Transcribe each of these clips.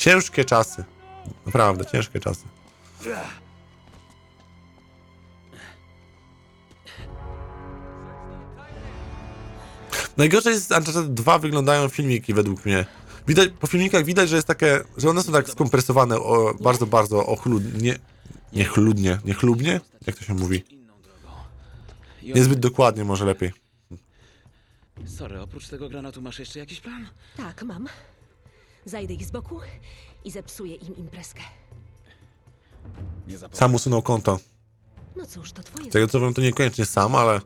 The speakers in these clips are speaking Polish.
Ciężkie czasy. Naprawdę, ciężkie czasy. Najgorsze jest, że Uncharted 2 wyglądają filmiki według mnie. Widać, po filmikach widać, że jest takie, że one są tak skompresowane o, bardzo, bardzo ochludnie. Niechludnie, niechlubnie? Jak to się mówi? Niezbyt dokładnie, może lepiej. Sorry, oprócz tego granatu masz jeszcze jakiś plan? Tak, mam. Zajdę ich z boku i zepsuję im imprezkę. Nie zapomnij. Sam usunął konto. No cóż, to twoje... Tego co wiem, to niekoniecznie sam, ale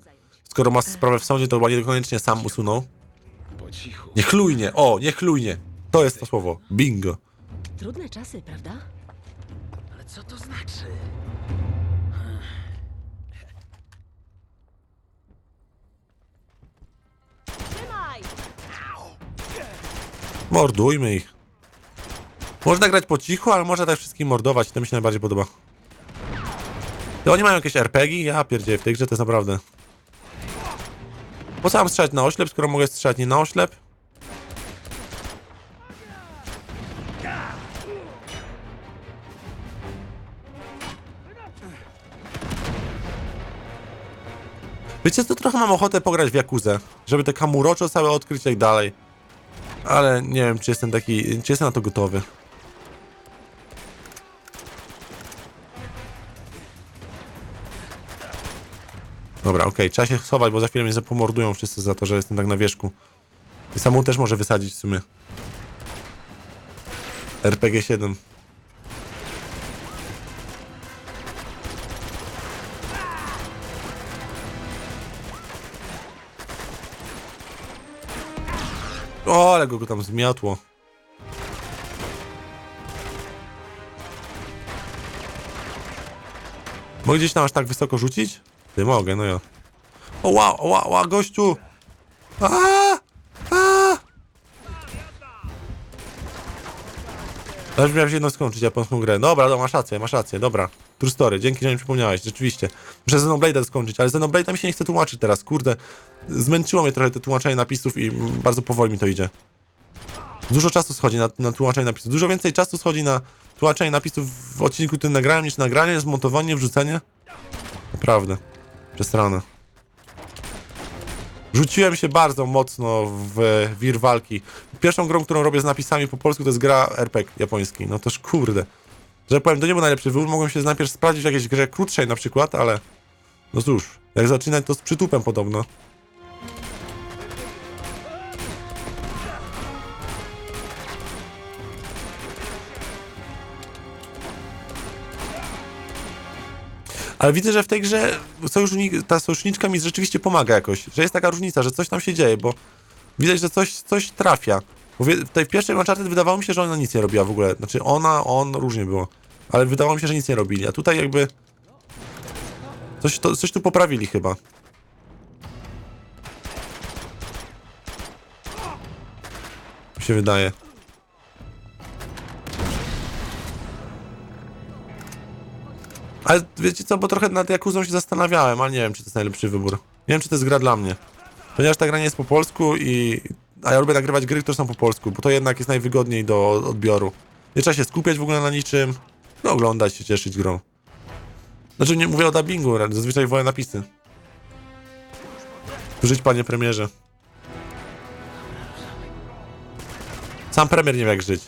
skoro ma sprawę w sądzie, to chyba niekoniecznie sam usunął. Po cichu. Niechlujnie, o, niechlujnie. To jest to słowo. Bingo. Trudne czasy, prawda? Ale co to znaczy? Mordujmy ich. Można grać po cichu, ale można tak wszystkim mordować. To mi się najbardziej podoba. To oni mają jakieś RPG? Ja pierdzielę, w tej grze to jest naprawdę... Po co mam strzelać na oślep, skoro mogę strzelać nie na oślep? Wiecie co, trochę mam ochotę pograć w Jakuzę, żeby te Kamurocho całe odkryć i tak dalej. Ale nie wiem, czy jestem taki, czy jestem na to gotowy. Dobra, okej, okay. trzeba się schować, bo za chwilę mnie zapomordują wszyscy za to, że jestem tak na wierzchu. I samu też może wysadzić w sumie. RPG-7. O, ale go tam zmiotło. Mogę gdzieś tam aż tak wysoko rzucić? Ty mogę, no ja. O wow, o wow, wow, gościu! A! A! Aż miałem się jedno skończyć, ja grę. Dobra, no, masz rację, masz rację, dobra. True story, dzięki, że mi przypomniałeś, rzeczywiście. Muszę Xenoblade'a skończyć, ale Xenoblade'a mi się nie chce tłumaczyć teraz, kurde. Zmęczyło mnie trochę te tłumaczenie napisów i bardzo powoli mi to idzie. Dużo czasu schodzi na, na tłumaczenie napisów. Dużo więcej czasu schodzi na tłumaczenie napisów w odcinku, który nagrałem, niż nagranie, zmontowanie, wrzucenie. Naprawdę. Przesrane. Rzuciłem się bardzo mocno w wir walki. Pierwszą grą, którą robię z napisami po polsku, to jest gra RPG japoński. No toż kurde. Że powiem, to nie był najlepszy wybór. Mogłem się najpierw sprawdzić w jakiejś grze krótszej na przykład, ale... No cóż, jak zaczynać to z przytupem podobno. Ale widzę, że w tej grze sojusznik, ta sojuszniczka mi rzeczywiście pomaga jakoś. Że jest taka różnica, że coś tam się dzieje, bo widać, że coś, coś trafia. Bo wie- w pierwszej Uncharted wydawało mi się, że ona nic nie robiła w ogóle. Znaczy ona, on, różnie było. Ale wydawało mi się, że nic nie robili. A tutaj jakby... Coś, to, coś tu poprawili chyba. Mi się wydaje. Ale wiecie co, bo trochę nad Jakuzą się zastanawiałem, ale nie wiem, czy to jest najlepszy wybór. Nie wiem, czy to jest gra dla mnie. Ponieważ ta gra nie jest po polsku i... A ja lubię nagrywać gry, które są po polsku, bo to jednak jest najwygodniej do odbioru. Nie trzeba się skupiać w ogóle na niczym. No oglądać się, cieszyć grą. Znaczy nie mówię o dubbingu, zazwyczaj wolę napisy. Żyć panie premierze. Sam premier nie wie jak żyć.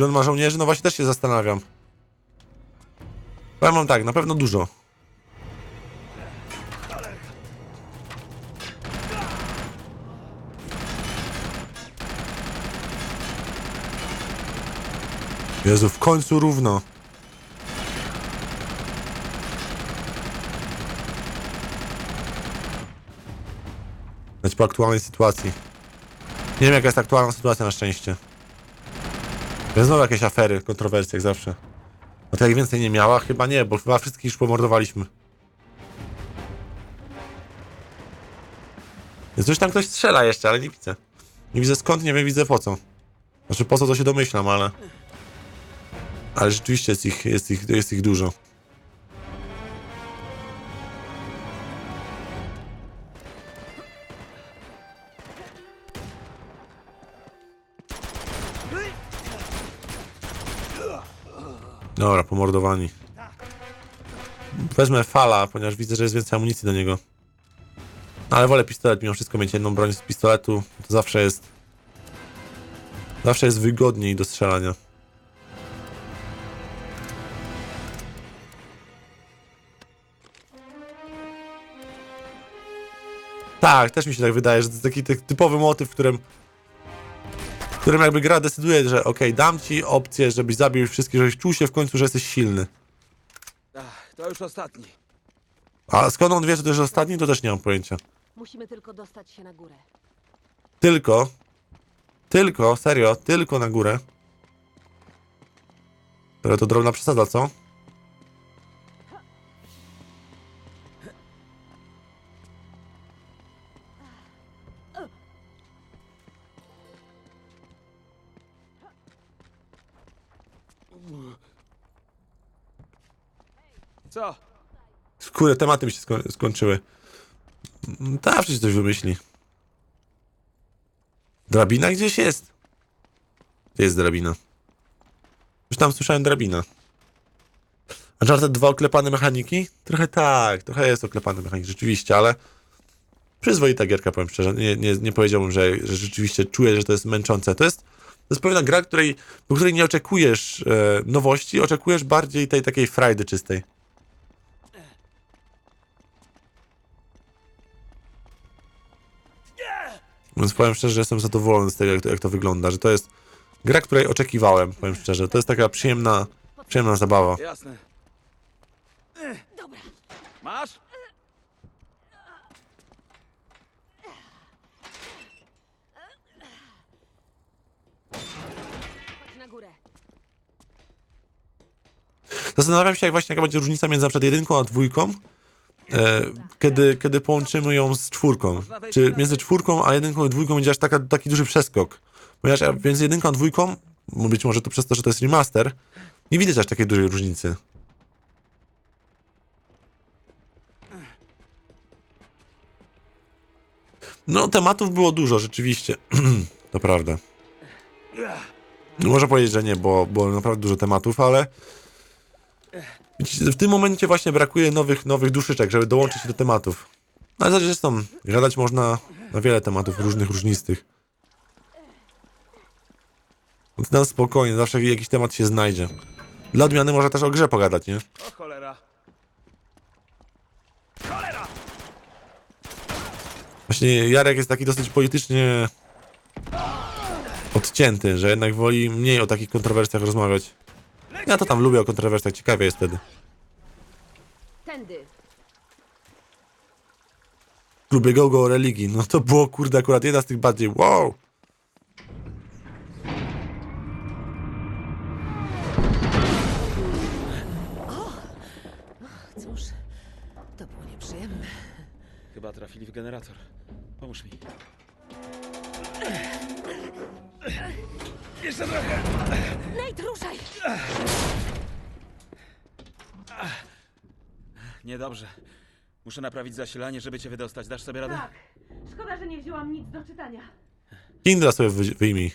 Ile on ma żołnierzy? No właśnie też się zastanawiam. Powiem wam tak, na pewno dużo. Jezu, w końcu równo. Znaczy po aktualnej sytuacji. Nie wiem jaka jest aktualna sytuacja na szczęście. Bez znowu jakieś afery, kontrowersje jak zawsze. A to jak więcej nie miała? Chyba nie, bo chyba wszystkich już pomordowaliśmy. Jest coś tam ktoś strzela jeszcze, ale nie widzę. Nie widzę skąd, nie wiem, widzę po co. Znaczy po co to się domyślam, ale... Ale rzeczywiście jest ich, jest ich, jest ich dużo. Dobra, pomordowani. Wezmę fala, ponieważ widzę, że jest więcej amunicji do niego. Ale wolę pistolet, mimo wszystko mieć jedną broń z pistoletu, to zawsze jest... Zawsze jest wygodniej do strzelania. Tak, też mi się tak wydaje, że to jest taki ty- typowy motyw, w którym którym jakby gra decyduje, że okej, dam ci opcję, żebyś zabił już wszystkich, żebyś czuł się w końcu, że jesteś silny. Ach, to już ostatni. A skąd on wie, że to jest ostatni, to też nie mam pojęcia. Musimy tylko dostać się na górę. Tylko, tylko, serio, tylko na górę. Ale to drobna przesada, co? Co? Kurde, tematy mi się sko skończyły. Mm, Ta, przecież coś wymyśli. Drabina gdzieś jest. Jest drabina? Już tam słyszałem drabina. Uncharted 2 oklepane mechaniki? Trochę tak, trochę jest oklepany mechanik, rzeczywiście, ale przyzwoita gierka, powiem szczerze. Nie, nie, nie powiedziałbym, że, że rzeczywiście czuję, że to jest męczące. To jest, jest pewna gra, której, po której nie oczekujesz e, nowości, oczekujesz bardziej tej takiej frajdy czystej. Więc powiem szczerze, że jestem zadowolony z tego, jak to, jak to wygląda, że to jest gra, której oczekiwałem, powiem szczerze. To jest taka przyjemna, przyjemna zabawa. Jasne. Dobra. Masz? Zastanawiam się, jak właśnie jaka będzie różnica między na przykład jedynką a dwójką, e, kiedy, kiedy połączymy ją z czwórką. Czy między czwórką a jedynką i dwójką będzie aż taka, taki duży przeskok. Ponieważ ja między jedynką a dwójką, bo być może to przez to, że to jest remaster, nie widać aż takiej dużej różnicy. No, tematów było dużo, rzeczywiście. to prawda. Można powiedzieć, że nie, bo było naprawdę dużo tematów, ale w tym momencie właśnie brakuje nowych, nowych duszyczek, żeby dołączyć do tematów. Ale zresztą gadać można na wiele tematów różnych, różnistych. Więc na spokojnie, zawsze jakiś temat się znajdzie. Dla odmiany można też o grze pogadać, nie? O cholera. Cholera! Właśnie Jarek jest taki dosyć politycznie odcięty, że jednak woli mniej o takich kontrowersjach rozmawiać. Ja to tam lubię o kontrowersjach, ciekawie jest wtedy. Tędy. Lubię go-go o religii. No to było kurde akurat jedna z tych bardziej wow. Cóż, to było nieprzyjemne. Chyba trafili w generator. Pomóż mi. Jeszcze trochę. Nate, ruszaj! Niedobrze. Muszę naprawić zasilanie, żeby cię wydostać. Dasz sobie radę? Tak. Szkoda, że nie wzięłam nic do czytania. Kindra sobie wy- wyjmij.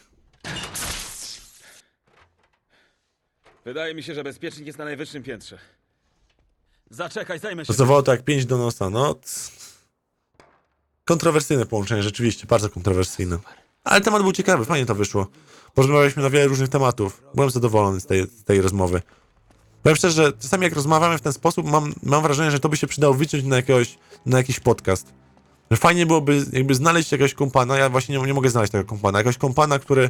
Wydaje mi się, że bezpiecznik jest na najwyższym piętrze. Zaczekaj, zajmę się. Pasowało to jak pięć do nosa, no. c- Kontrowersyjne połączenie, rzeczywiście, bardzo kontrowersyjne. Ale temat był ciekawy, fajnie to wyszło. Porozmawialiśmy na wiele różnych tematów. Byłem zadowolony z tej, z tej rozmowy. Powiem szczerze, że czasami jak rozmawiamy w ten sposób, mam, mam wrażenie, że to by się przydało wyciąć na, jakiegoś, na jakiś podcast. Że fajnie byłoby jakby znaleźć jakiegoś kompana, ja właśnie nie, nie mogę znaleźć tego kompana, jakiegoś kompana, który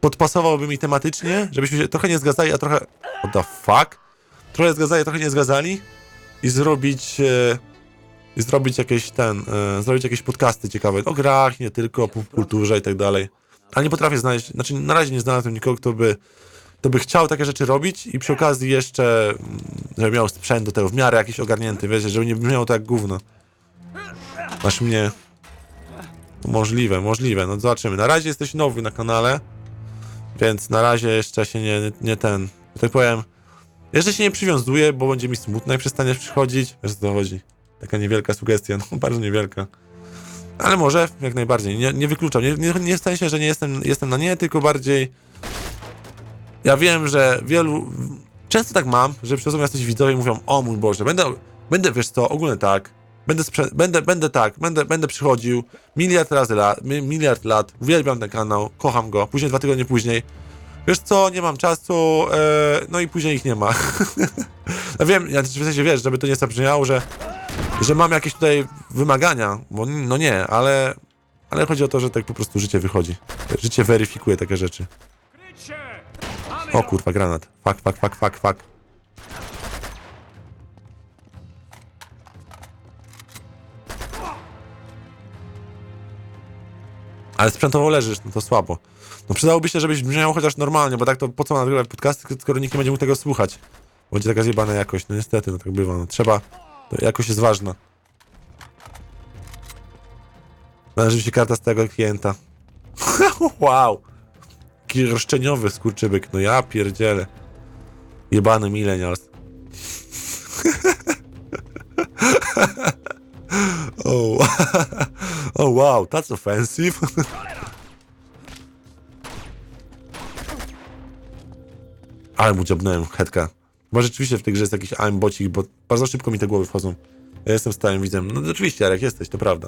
podpasowałby mi tematycznie, żebyśmy się trochę nie zgadzali, a trochę... What the fuck? Trochę zgadzali, trochę nie zgadzali i zrobić e, i zrobić jakieś ten, e, zrobić jakieś podcasty ciekawe o grach, nie tylko, o kulturze i tak dalej. Ale nie potrafię znaleźć, znaczy na razie nie znalazłem nikogo, kto by, kto by chciał takie rzeczy robić i przy okazji jeszcze, mm, żeby miał sprzęt do tego w miarę jakiś ogarnięty, wiecie, żeby nie brzmiało to jak gówno. Masz mnie... Możliwe, możliwe, no zobaczymy. Na razie jesteś nowy na kanale, więc na razie jeszcze się nie, nie ten, tak powiem, jeszcze się nie przywiązuję, bo będzie mi smutno, jak przestaniesz przychodzić. Wiesz, co chodzi? Taka niewielka sugestia, no bardzo niewielka. Ale może, jak najbardziej, nie, nie wykluczam. Nie, nie, nie w sensie, że nie jestem, jestem na nie, tylko bardziej... Ja wiem, że wielu... Często tak mam, że przychodzą jacyś widzowie i mówią, o mój Boże, będę, będę wiesz co, ogólnie tak, będę, sprze- będę, będę tak, będę, będę przychodził miliard razy lat, mi- miliard lat, uwielbiam ten kanał, kocham go, później dwa tygodnie później, wiesz co, nie mam czasu, e, no i później ich nie ma. ja wiem, ja w sensie wiesz, żeby to nie zabrzmiało, że, że mam jakieś tutaj wymagania, bo no nie, ale, ale chodzi o to, że tak po prostu życie wychodzi. Życie weryfikuje takie rzeczy. O kurwa, granat. Fuck, fuck, fuck, fuck, fuck. Ale sprzętowo leżysz, no to słabo. No przydałoby się, żebyś brzmiał chociaż normalnie, bo tak to po co mam nagrywać podcasty, skoro nikt nie będzie mógł tego słuchać. Będzie taka zjebana jakość, no niestety, no tak bywa, no trzeba, to jakość jest ważna. Należy mi się karta z tego klienta. wow! Jaki roszczeniowy skurczybyk, no ja pierdzielę. Jebany millennials. oh. oh wow, that's offensive. Ale mu dziabnąłem headka. Bo rzeczywiście w tej grze jest jakiś aimbocik, bo bardzo szybko mi te głowy wchodzą. Ja jestem stałym widzem. No oczywiście, Jarek, jesteś, to prawda.